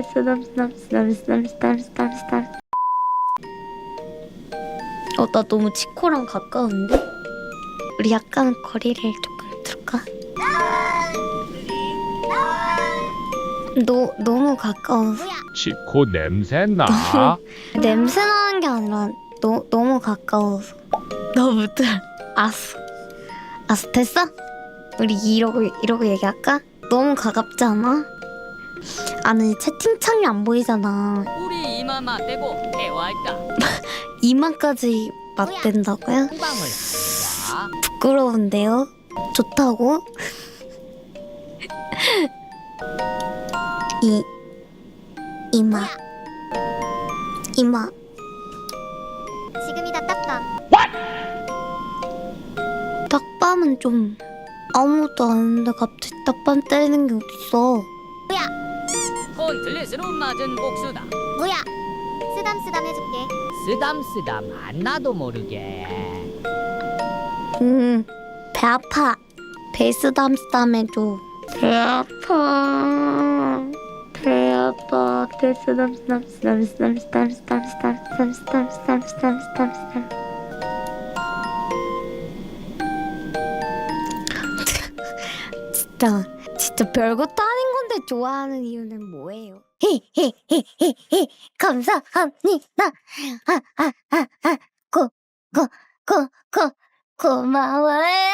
쓰담 쓰담 쓰담 쓰담 쓰담 쓰담 쓰담 어 나 너무 치코랑 가까운데? 우리 약간 거리를 조금 둘까? 너 너무 가까워서 치코 냄새 나? 냄새 나는 게 아니라 너, 너무 가까워서 너부터 알았어 알았어 됐어? 우리 이러고 이러고 얘기할까? 너무 가깝지 않아? 아니 채팅창이 안 보이잖아 우리 이마마 떼고 해와있다. 이만까지 맞댄다고요? 빵을. 부끄러운데요? 좋다고? 이 이마 이마 지금이다 딱밤 딱밤은 좀 아무것도 안 했는데 갑자기 딱밤 때리는 게 어딨어 콘틀렛으로 맞은 복수다. 뭐야 쓰담쓰담 해줄게 쓰담쓰담 안 나도 모르게. 음, 배 아파. 베이스담스담 해줘. 배 아파. 배 아파. 베이스담스담스담스담스담스담스담스담스담스담스담스담스담. 진짜 진짜 별것도 아닌 건데 좋아하는 이유는 뭐예요? 히히히히히 감사합니다. 아아아아 고 고 고 고 고마워요.